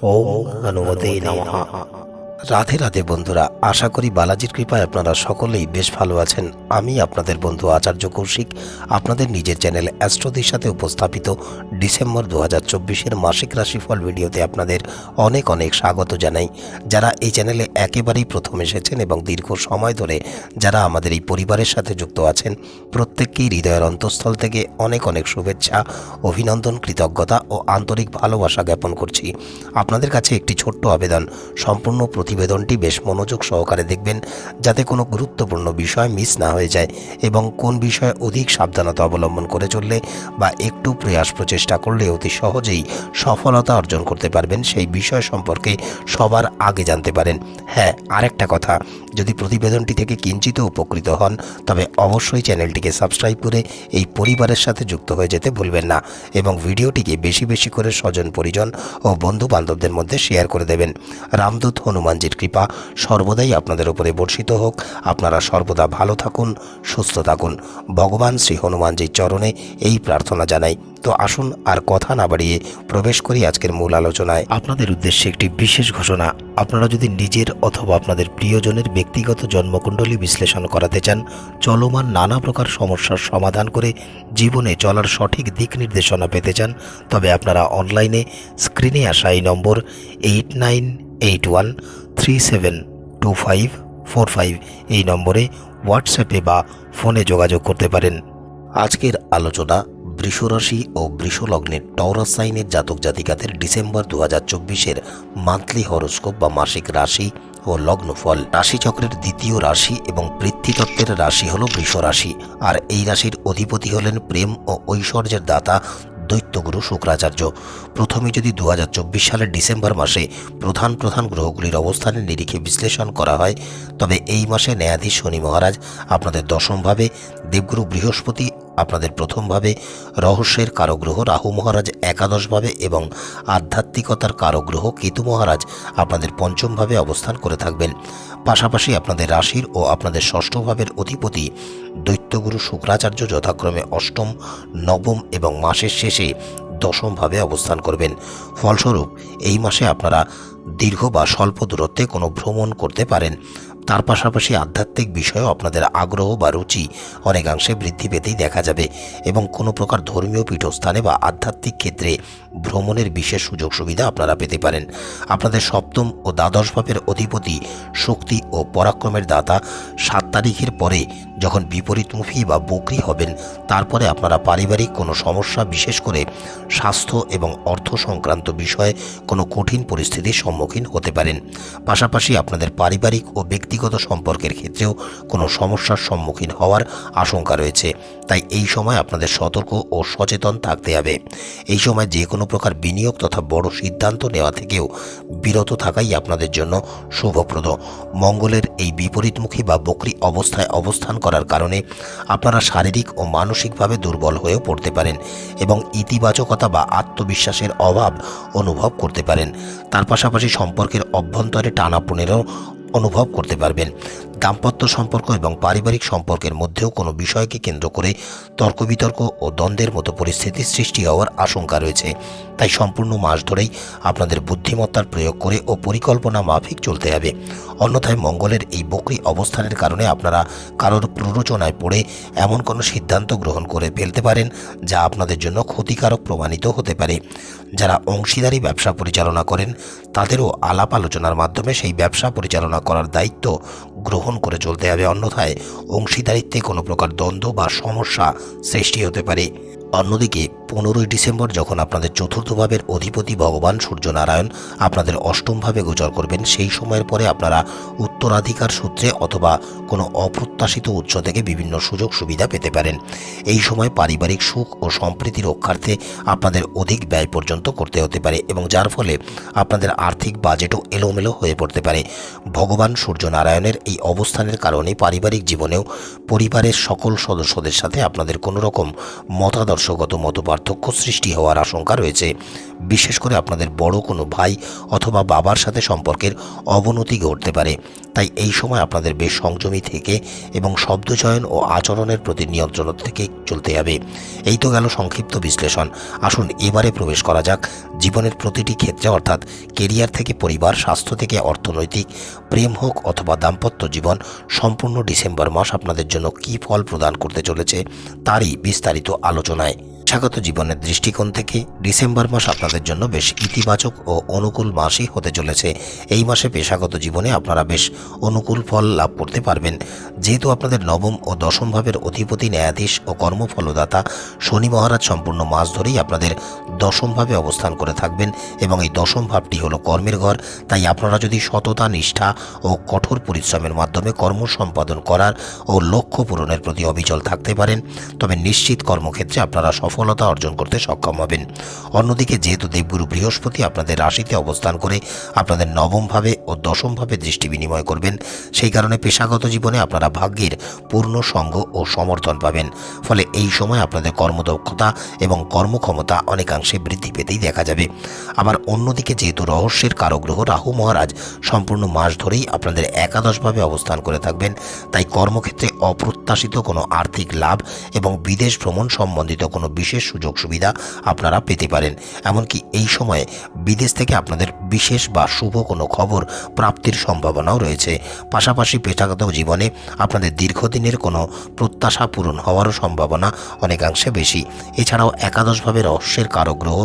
哦，南无大悲一世音菩。রাধে রাধে বন্ধুরা, আশা করি বালাজির কৃপায় আপনারা সকলেই বেশ ভালো আছেন। আমি আপনাদের বন্ধু আচার্য কৌশিক, আপনাদের নিজের চ্যানেল অ্যাস্ট্রোদের সাথে উপস্থাপিত ডিসেম্বর দু হাজার চব্বিশের মাসিক রাশিফল ভিডিওতে আপনাদের অনেক অনেক স্বাগত জানাই। যারা এই চ্যানেলে একেবারেই প্রথম এসেছেন এবং দীর্ঘ সময় ধরে যারা আমাদের এই পরিবারের সাথে যুক্ত আছেন, প্রত্যেককেই হৃদয়ের অন্তঃস্থল থেকে অনেক অনেক শুভেচ্ছা, অভিনন্দন, কৃতজ্ঞতা ও আন্তরিক ভালোবাসা জ্ঞাপন করছি। আপনাদের কাছে একটি ছোট্ট আবেদন, সম্পূর্ণ প্রতিবেদনটি বেশ মনোযোগ সহকারে দেখবেন, যাতে কোনো গুরুত্বপূর্ণ বিষয় মিস না হয়ে যায় এবং কোন বিষয়ে অধিক সাবধানতা অবলম্বন করে চললে বা একটু প্রয়াস প্রচেষ্টা করলে অতি সহজেই সফলতা অর্জন করতে পারবেন, সেই বিষয় সম্পর্কে সবার আগে জানতে পারেন। হ্যাঁ আরেকটা কথা, যদি প্রতিবেদনটি থেকে কিঞ্চিত উপকৃত হন, তবে অবশ্যই চ্যানেলটিকে সাবস্ক্রাইব করে এই পরিবারের সাথে যুক্ত হয়ে যেতে ভুলবেন না এবং ভিডিওটিকে বেশি বেশি করে স্বজন, পরিজন ও বন্ধু বান্ধবদের মধ্যে শেয়ার করে দেবেন। রামদূত হনুমানজির কৃপা সর্বদাই আপনাদের উপরে বর্ষিত হোক। আপনারা সর্বদা ভালো থাকুন, সুস্থ থাকুন। ভগবান শ্রী হনুমানজির চরণে এই প্রার্থনা জানাই। তো আসুন আর কথা না বাড়িয়ে প্রবেশ করি আজকের মূল আলোচনায়। আপনাদের উদ্দেশ্যে একটি বিশেষ ঘোষণা। আপনারা যদি নিজের অথবা আপনাদের প্রিয়জনের ব্যক্তিগত জন্মকুণ্ডলী বিশ্লেষণ করাতে চান, চলমান নানা প্রকার সমস্যার সমাধান করে জীবনে চলার সঠিক দিক নির্দেশনা পেতে চান, তবে আপনারা অনলাইনে স্ক্রিনে আসা এই নম্বর eight nine eight one three seven two five four five এই নম্বরে হোয়াটসঅ্যাপে বা ফোনে যোগাযোগ করতে পারেন। আজকের আলোচনা বৃষরাশি ও বৃষলগ্নের টৌরাস সাইনের জাতক জাতিকাদের ডিসেম্বর দু হাজার চব্বিশের মান্থলি হরোস্কোপ বা মাসিক রাশি ও লগ্নফল। রাশিচক্রের দ্বিতীয় রাশি এবং পৃথ্বীতত্ত্বের রাশি হল বৃষ রাশি। আর এই রাশির অধিপতি হলেন প্রেম ও ঐশ্বর্যের দাতা দৈত্যগুরু শুক্রাচার্য। প্রথমে যদি দু হাজার চব্বিশ সালের ডিসেম্বর মাসে প্রধান প্রধান গ্রহগুলির অবস্থানের নিরিখে বিশ্লেষণ করা হয়, তবে এই মাসে ন্যায়াধীশ শনি মহারাজ আপনাদের দশমভাবে, দেবগুরু বৃহস্পতি আপনাদের প্রথমভাবে, রহস্যের কারগ্রহ রাহু মহারাজ একাদশভাবে এবং আধ্যাত্মিকতার কারগ্রহ কেতু মহারাজ আপনাদের পঞ্চমভাবে অবস্থান করে থাকবেন। পাশাপাশি আপনাদের রাশির ও আপনাদের ষষ্ঠভাবের অধিপতি দৈত্যগুরু শুক্রাচার্য যথাক্রমে অষ্টম, নবম এবং মাসের শেষে দশমভাবে অবস্থান করবেন। ফলস্বরূপ, এই মাসে আপনারা দীর্ঘ বা স্বল্প দূরত্বে কোনো ভ্রমণ করতে পারেন। তার পাশাপাশি আধ্যাত্মিক বিষয়েও আপনাদের আগ্রহ বা রুচি অনেকাংশে বৃদ্ধি পেতেই দেখা যাবে এবং কোনো প্রকার ধর্মীয় পীঠস্থানে বা আধ্যাত্মিক ক্ষেত্রে ভ্রমণের বিশেষ সুযোগ সুবিধা আপনারা পেতে পারেন। আপনাদের সপ্তম ও দ্বাদশ ভাবের অধিপতি শক্তি ও পরাক্রমের দাতা সাত তারিখের পরে যখন বিপরীতমুখী বা বকরি হবেন, তারপরে আপনারা পারিবারিক কোনো সমস্যা বিশেষ করে স্বাস্থ্য এবং অর্থ সংক্রান্ত বিষয়ে কোনো কঠিন পরিস্থিতির সম্মুখীন হতে পারেন। পাশাপাশি আপনাদের পারিবারিক ও ব্যক্তিগত সম্পর্কের ক্ষেত্রেও কোনো সমস্যার সম্মুখীন হওয়ার আশঙ্কা রয়েছে। তাই এই সময় আপনাদের সতর্ক ও সচেতন থাকতে হবে। এই সময় যে কোনো প্রকার বিনিয়োগ তথা বড় সিদ্ধান্ত নেওয়া থেকেও বিরত থাকাই আপনাদের জন্য শুভপ্রদ। মঙ্গলের এই বিপরীতমুখী বা বকরি অবস্থায় অবস্থান করার কারণে আপনারা শারীরিক ও মানসিকভাবে দুর্বল হয়েও পড়তে পারেন এবং ইতিবাচকতা বা আত্মবিশ্বাসের অভাব অনুভব করতে পারেন। তার পাশাপাশি সম্পর্কের অভ্যন্তরে টানাপোনেরও অনুভব করতে পারবেন। দাম্পত্য সম্পর্ক এবং পারিবারিক সম্পর্কের মধ্যেও কোনো বিষয়কে কেন্দ্র করে তর্ক বিতর্ক ও দ্বন্দ্বের মতো পরিস্থিতির সৃষ্টি হওয়ার আশঙ্কা রয়েছে। তাই সম্পূর্ণ মাস ধরেই আপনাদের বুদ্ধিমত্তার প্রয়োগ করে ও পরিকল্পনা মাফিক চলতে হবে। অন্যথায় মঙ্গলের এই বকরি অবস্থানের কারণে আপনারা কারোর প্ররোচনায় পড়ে এমন কোনো সিদ্ধান্ত গ্রহণ করে ফেলতে পারেন যা আপনাদের জন্য ক্ষতিকারক প্রমাণিত হতে পারে। যারা অংশীদারি ব্যবসা পরিচালনা করেন, তাদেরও আলাপ আলোচনার মাধ্যমে সেই ব্যবসা পরিচালনা করার দায়িত্ব গ্রহণ করে চলতে হবে। অন্যথায় অংশীদারিত্বে কোনো প্রকার দ্বন্দ্ব বা সমস্যা সৃষ্টি হতে পারে। অন্যদিকে পনেরোই ডিসেম্বর যখন আপনাদের চতুর্থ ভাবের অধিপতি ভগবান সূর্যনারায়ণ আপনাদের অষ্টমভাবে গোচর করবেন, সেই সময়ের পরে আপনারা উত্তরাধিকার সূত্রে অথবা কোনো অপ্রত্যাশিত উৎস থেকে বিভিন্ন সুযোগ সুবিধা পেতে পারেন। এই সময় পারিবারিক সুখ ও সম্প্রীতি রক্ষার্থে আপনাদের অধিক ব্যয় পর্যন্ত করতে হতে পারে এবং যার ফলে আপনাদের আর্থিক বাজেটও এলোমেলো হয়ে পড়তে পারে। ভগবান সূর্যনারায়ণের এই অবস্থানের কারণে পারিবারিক জীবনেও পরিবারের সকল সদস্যদের সাথে আপনাদের কোনো রকম মতাদর্শগত মত পার্থক্য সৃষ্টি হওয়ার আশঙ্কা রয়েছে। বিশেষ করে আপনাদের বড় কোনো ভাই অথবা বাবার সাথে সম্পর্কের অবনতি ঘটতে পারে। তাই এই সময় আপনাদের বেশ সংযমী থেকে এবং শব্দচয়ন ও আচরণের প্রতি নিয়ন্ত্রণ থেকে চলতে হবে। এই তো গেল সংক্ষিপ্ত বিশ্লেষণ। আসুন এবারে প্রবেশ করা যাক। জীবনের প্রতিটি ক্ষেত্রে অর্থাৎ কেরিয়ার থেকে পরিবার, স্বাস্থ্য থেকে অর্থনৈতিক, প্রেম হোক অথবা দাম্পত্য জীবন, সম্পূর্ণ ডিসেম্বর মাস আপনাদের জন্য কী ফল প্রদান করতে চলেছে, তারই বিস্তারিত আলোচনায় পেশাগত জীবনের দৃষ্টিকোণ থেকে ডিসেম্বর মাস আপনাদের জন্য বেশ ইতিবাচক ও অনুকূল মাসই হতে চলেছে। এই মাসে পেশাগত জীবনে আপনারা বেশ অনুকূল ফল লাভ করতে পারবেন। যেহেতু আপনাদের নবম ও দশম ভাবের অধিপতি ন্যায়াধীশ ও কর্মফলদাতা শনি মহারাজ সম্পূর্ণ মাস ধরেই আপনাদের দশম ভাবে অবস্থান করে থাকবেন এবং এই দশম ভাবটি হলো কর্মের ঘর। তাই আপনারা যদি সততা, নিষ্ঠা ও কঠোর পরিশ্রমের মাধ্যমে কর্ম সম্পাদন করার ও লক্ষ্য পূরণের প্রতি অবিচল থাকতে পারেন, তবে নিশ্চিত কর্মক্ষেত্রে আপনারা সফলতা অর্জন করতে সক্ষম হবেন। অন্যদিকে, যেহেতু দেবগুরু বৃহস্পতি আপনাদের রাশিতে অবস্থান করে আপনাদের নবমভাবে ও দশমভাবে দৃষ্টি বিনিময় করবেন, সেই কারণে পেশাগত জীবনে আপনারা ভাগ্যের পূর্ণ সঙ্গ ও সমর্থন পাবেন। ফলে এই সময় আপনাদের কর্মদক্ষতা এবং কর্মক্ষমতা অনেকাংশে বৃদ্ধি পেতেই দেখা যাবে। আবার অন্যদিকে, যেহেতু রহস্যের কারগ্রহ রাহু মহারাজ সম্পূর্ণ মাস ধরেই আপনাদের একাদশভাবে অবস্থান করে থাকবেন, তাই কর্মক্ষেত্রে অপ্রত্যাশিত কোনো আর্থিক লাভ এবং বিদেশ ভ্রমণ সম্বন্ধিত কোনো বিশেষ সুযোগ সুবিধা আপনারা পেতে পারেন। এমনকি এই সময়ে বিদেশ থেকে আপনাদের বিশেষ বা শুভ কোনো খবর প্রাপ্তির সম্ভাবনাও রয়েছে। পাশাপাশি পেশাগত জীবনে আপনাদের দীর্ঘদিনের কোনো প্রত্যাশা পূরণ হওয়ারও সম্ভাবনা অনেকাংশে বেশি। এছাড়াও একাদশভাবে রহস্যের কারগ্রহ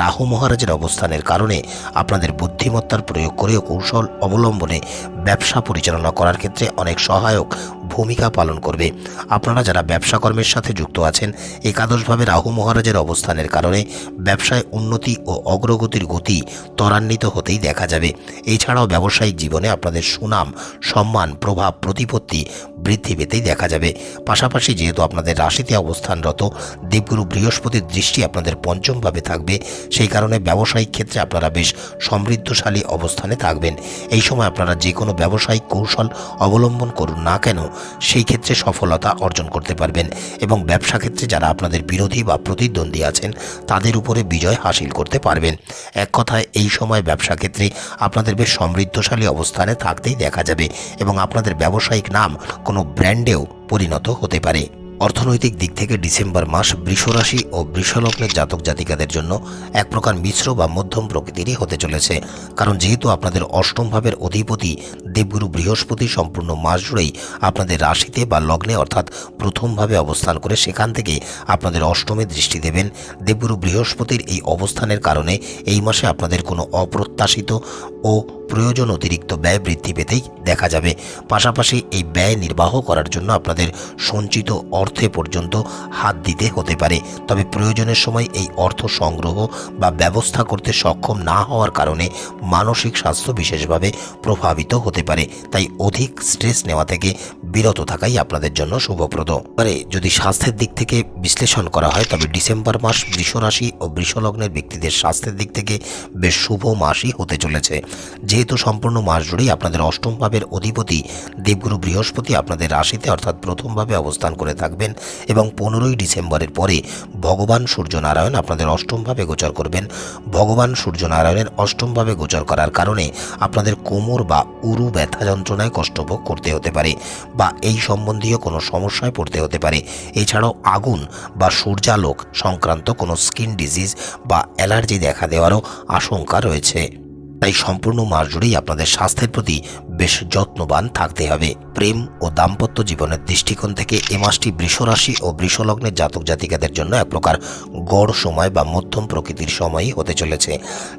রাহু মহারাজের অবস্থানের কারণে আপনাদের বুদ্ধিমত্তার প্রয়োগ করে কৌশল অবলম্বনে ব্যবসা পরিচালনা করার ক্ষেত্রে অনেক সহায়ক ভূমিকা পালন করবে। আপনারা যারা ব্যবসা কর্মের সাথে যুক্ত আছেন, একাদশভাবে রাহু মহারাজের অবস্থানের কারণে ব্যবসায় উন্নতি ও অগ্রগতির গতি ত্বরান্বিত হতেই দেখা যাবে। এছাড়াও ব্যবসায়িক জীবনে আপনাদের সুনাম, সম্মান, প্রভাব, প্রতিপত্তি বৃদ্ধি পেতেই দেখা যাবে। পাশাপাশি যেহেতু আপনাদের রাশিতে অবস্থানরত দেবগুরু বৃহস্পতির দৃষ্টি আপনাদের পঞ্চমভাবে থাকবে, সেই কারণে ব্যবসায়িক ক্ষেত্রে আপনারা বেশ সমৃদ্ধশালী অবস্থানে থাকবেন। এই সময় আপনারা যে কোনো ব্যবসায়িক কৌশল অবলম্বন করুন না কেন, সেই ক্ষেত্রে সফলতা অর্জন করতে পারবেন এবং ব্যবসা ক্ষেত্রে যারা আপনাদের বিরোধী বা প্রতিদ্বন্দ্বী আছেন, তাদের উপরে বিজয় হাসিল করতে পারবেন। এক কথায়, এই সময় ব্যবসা ক্ষেত্রে আপনাদের বেশ সমৃদ্ধশালী অবস্থানে থাকতেই দেখা যাবে এবং আপনাদের ব্যবসায়িক নাম কোনো ব্র্যান্ডেও পরিণত হতে পারে। অর্থনৈতিক দিক থেকে ডিসেম্বর মাস বৃষরাশি ও বৃষলগ্নের জাতক জাতিকাদের জন্য এক প্রকার মিশ্র বা মধ্যম প্রকৃতিরই হতে চলেছে। কারণ যেহেতু আপনাদের অষ্টম ভাবের অধিপতি দেবগুরু বৃহস্পতি সম্পূর্ণ মাস জুড়েই আপনাদের রাশিতে বা লগ্নে অর্থাৎ প্রথমভাবে অবস্থান করে সেখান থেকে আপনাদের অষ্টমে দৃষ্টি দেবেন। দেবগুরু বৃহস্পতির এই অবস্থানের কারণে এই মাসে আপনাদের কোনো অপ্রত্যাশিত ও প্রয়োজন অতিরিক্ত ব্যয় বৃদ্ধি পেতেই দেখা যাবে। পাশাপাশি এই ব্যয় নির্বাহ করার জন্য আপনাদের সঞ্চিত অর্থে পর্যন্ত হাত দিতে হতে পারে। তবে প্রয়োজনের সময় এই অর্থ সংগ্রহ বা ব্যবস্থা করতে সক্ষম না হওয়ার কারণে মানসিক স্বাস্থ্য বিশেষভাবে প্রভাবিত হতে পারে। তাই অধিক স্ট্রেস নেওয়া থেকে বিরত থাকাই আপনাদের জন্য শুভপ্রদ। এবারে যদি স্বাস্থ্যের দিক থেকে বিশ্লেষণ করা হয়, তবে ডিসেম্বর মাস বৃষরাশি ও বৃষলগ্নের ব্যক্তিদের স্বাস্থ্যের দিক থেকে বেশ শুভ মাসই হতে চলেছে। যেহেতু সম্পূর্ণ মাস জুড়েই আপনাদের অষ্টম ভাবের অধিপতি দেবগুরু বৃহস্পতি আপনাদের রাশিতে অর্থাৎ প্রথমভাবে অবস্থান করে থাকবেন এবং পনেরোই ডিসেম্বরের পরে ভগবান সূর্যনারায়ণ আপনাদের অষ্টমভাবে গোচর করবেন। ভগবান সূর্যনারায়ণের অষ্টমভাবে গোচর করার কারণে আপনাদের কোমর বা উরু ব্যথা যন্ত্রণায় কষ্টভোগ করতে হতে পারে বা এই সম্বন্ধীয় কোনো সমস্যায় পড়তে হতে পারে। এছাড়াও আগুন বা সূর্যালোক সংক্রান্ত কোনো স্কিন ডিজিজ বা অ্যালার্জি দেখা দেওয়ারও আশঙ্কা রয়েছে। তাই সম্পূর্ণ মাস জুড়েই আপনাদের স্বাস্থ্যের প্রতি বেশ যত্নবান থাকতে হবে। প্রেম ও দাম্পত্য জীবনের দৃষ্টিকোণ থেকে এ মাসটি বৃষরাশি ও বৃষলগ্নের জাতক জাতিকাদের জন্য এক প্রকার গড় সময় বা মধ্যম প্রকৃতির সময়ই হতে চলেছে।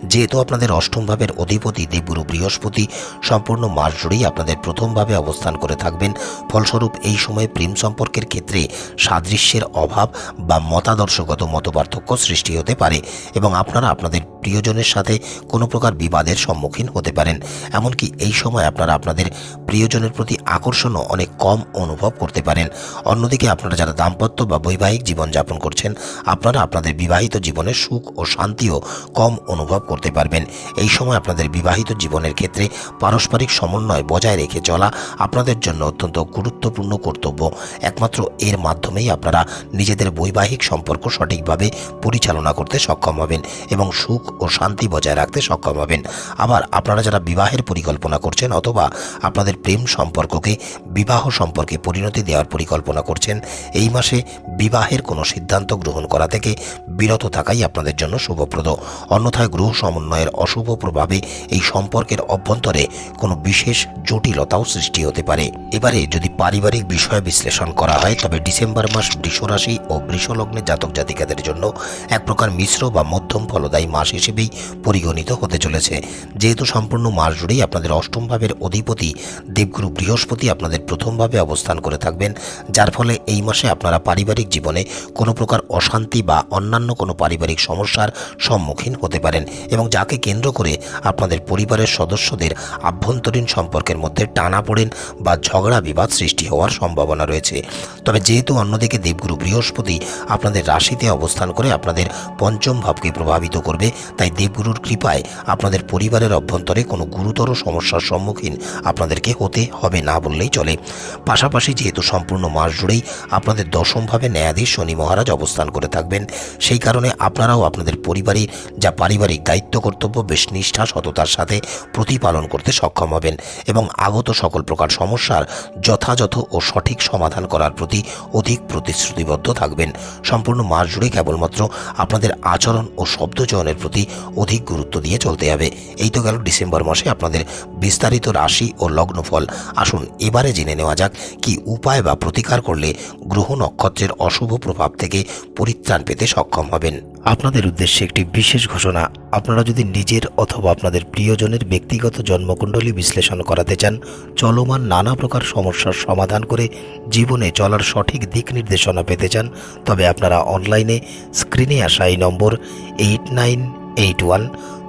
যেহেতু আপনাদের অষ্টম ভাবের অধিপতি দেবগুরু বৃহস্পতি, সম্পূর্ণ মাস জুড়েই আপনাদের প্রথমভাবে অবস্থান করে থাকবেন। ফলস্বরূপ এই সময়ে প্রেম সম্পর্কের ক্ষেত্রে সাদৃশ্যের অভাব বা মতাদর্শগত মতপার্থক্য সৃষ্টি হতে পারে এবং আপনারা আপনাদের প্রিয়জনের সাথে কোনো প্রকার বিবাদের সম্মুখীন হতে পারেন। এমনকি এই সময় আপনারা আপনাদের প্রিয়জনের প্রতি আকর্ষণও অনেক কম অনুভব করতে পারেন। অন্যদিকে আপনারা যারা দাম্পত্য বা বৈবাহিক জীবন যাপন করছেন, আপনারা আপনাদের বিবাহিত জীবনে সুখ ও শান্তিও কম অনুভব করতে পারবেন। এই সময় আপনাদের বিবাহিত জীবনের ক্ষেত্রে পারস্পরিক সমন্বয় বজায় রেখে চলা আপনাদের জন্য অত্যন্ত গুরুত্বপূর্ণ কর্তব্য। একমাত্র এর মাধ্যমেই আপনারা নিজেদের বৈবাহিক সম্পর্ক সঠিকভাবে পরিচালনা করতে সক্ষম হবেন এবং সুখ ও শান্তি বজায় রাখতে সক্ষম হবেন। আবার আপনারা যারা বিবাহের পরিকল্পনা করছেন অথবা আপনাদের প্রেম সম্পর্ককে, বিবাহ সম্পর্কে পরিণতি দেওয়ার পরিকল্পনা করছেন, এই মাসে বিবাহের কোনো সিদ্ধান্ত গ্রহণ করা থেকে বিরত থাকাই আপনাদের জন্য শুভপ্রদ। অন্যথায় গ্রহ সমন্বয়ের অশুভ প্রভাবে এই সম্পর্কের অভ্যন্তরে কোনো বিশেষ জটিলতাও সৃষ্টি হতে পারে। এবারে যদি পারিবারিক বিষয় বিশ্লেষণ করা হয়, তবে ডিসেম্বর মাস বৃষরাশি ও বৃষলগ্নের জাতক জাতিকাদের জন্য এক প্রকার মিশ্র বা মধ্যম ফলদায়ী মাস হিসেবেই পরিগণিত হতে চলেছে। যেহেতু সম্পূর্ণ মাস জুড়েই আপনাদের অষ্টম ভাবের অধিপতি দেবগুরু বৃহস্পতি আপনাদের প্রথমভাবে অবস্থান করে থাকবেন, যার ফলে এই মাসে আপনারা পারিবারিক জীবনে কোনো প্রকার অশান্তি বা অন্যান্য কোনো পারিবারিক সমস্যার সম্মুখীন হতে পারেন এবং যাকে কেন্দ্র করে আপনাদের পরিবারের সদস্যদের আভ্যন্তরীণ সম্পর্কের মধ্যে টানা পড়েন বা ঝগড়া বিবাদ সৃষ্টি হওয়ার সম্ভাবনা রয়েছে। তবে যেহেতু অন্যদিকে দেবগুরু বৃহস্পতি আপনাদের রাশিতে অবস্থান করে আপনাদের পঞ্চম ভাবকে প্রভাবিত করবে, তাই দেবগুরুর কৃপায় আপনাদের পরিবারের অভ্যন্তরে কোনো গুরুতর সমস্যার সম্মুখীন আপনাদেরকে হতে হবে না বললেই চলে। পাশাপাশি যেহেতু সম্পূর্ণ মাস জুড়েই আপনাদের দশমভাবে ন্যায়াধীশ শনি মহারাজ অবস্থান করে থাকবেন, সেই কারণে আপনারাও আপনাদের পরিবারের যা পারিবারিক দায়িত্ব কর্তব্য, বেশ নিষ্ঠা, সততার সাথে প্রতিপালন করতে সক্ষম হবেন এবং আগত সকল প্রকার সমস্যার যথাযথ ও সঠিক সমাধান করার প্রতি অধিক প্রতিশ্রুতিবদ্ধ থাকবেন। সম্পূর্ণ মাস জুড়ে কেবলমাত্র আপনাদের আচরণ ও শব্দচয়নের প্রতি অধিক গুরুত্ব দিয়ে চলতে হবে। এই তো গেল ডিসেম্বর মাসে আপনাদের বিস্তারিত রাশি ও লগ্নফল। আসুন এবারে জেনে নেওয়া যাক কি উপায় বা প্রতিকার করলে গ্রহ নক্ষত্রের অশুভ প্রভাব থেকে পরিত্রাণ পেতে সক্ষম হবেন। আপনাদের উদ্দেশ্যে একটি বিশেষ ঘোষণা। আপনারা যদি নিজের অথবা আপনাদের প্রিয়জনের ব্যক্তিগত জন্মকুণ্ডলী বিশ্লেষণ করাতে চান, চলমান নানা প্রকার সমস্যার সমাধান করে জীবনে চলার সঠিক দিক নির্দেশনা পেতে চান, তবে আপনারা অনলাইনে স্ক্রিনে আসা এই নম্বর eight nine eight one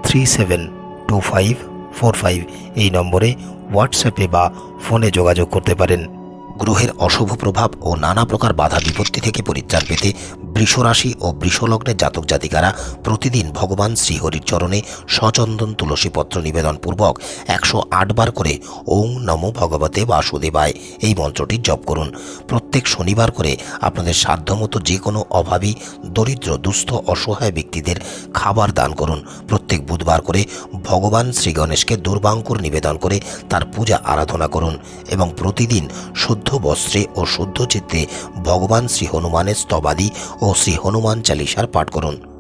three seven two five four five এই নম্বরে হোয়াটসঅ্যাপে বা ফোনে যোগাযোগ করতে পারেন। গ্রহের অশুভ প্রভাব ও নানা প্রকার বাধা বিপত্তি থেকে পরিত্রাণ পেতে বৃষরাশি ও বৃষলগ্নের জাতক জাতিকারা প্রতিদিন ভগবান শ্রীহরির চরণে সচন্দন তুলসীপত্র নিবেদন পূর্বক একশো বার করে ওং নমো ভগবতে বাসুদেবায় এই মন্ত্রটি জপ করুন। প্রত্যেক শনিবার করে আপনাদের সাধ্যমতো যে কোনো অভাবী, দরিদ্র, দুস্থ, অসহায় ব্যক্তিদের খাবার দান করুন। প্রত্যেক বুধবার করে ভগবান শ্রী গণেশকে দুর্বাঙ্কুর নিবেদন করে তার পূজা আরাধনা করুন এবং প্রতিদিন শুদ্ধ বস্ত্রে ও শুদ্ধ চিত্তে ভগবান শ্রী হনুমানের স্তবাদি ও শ্রী হনুমান চালিসার পাঠ করুন।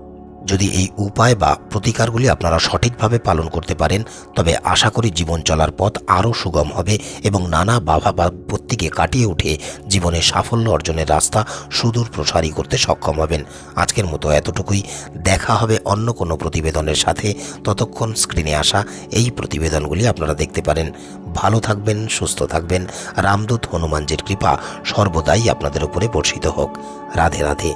যদি এই উপায় বা প্রতিকারগুলি আপনারা সঠিকভাবে পালন করতে পারেন, তবে আশা করি জীবন চলার পথ আরও সুগম হবে এবং নানা বাধা বিপত্তিকে কাটিয়ে উঠে জীবনে সাফল্য অর্জনের রাস্তা সুদূর প্রসারী করতে সক্ষম হবেন। আজকের মতো এতটুকুই। দেখা হবে অন্য কোনো প্রতিবেদনের সাথে। ততক্ষণ স্ক্রিনে আসা এই প্রতিবেদনগুলি আপনারা দেখতে পারেন। ভালো থাকবেন, সুস্থ থাকবেন। রামদূত হনুমানজির কৃপা সর্বদাই আপনাদের উপরে বর্ষিত হোক। রাধে রাধে।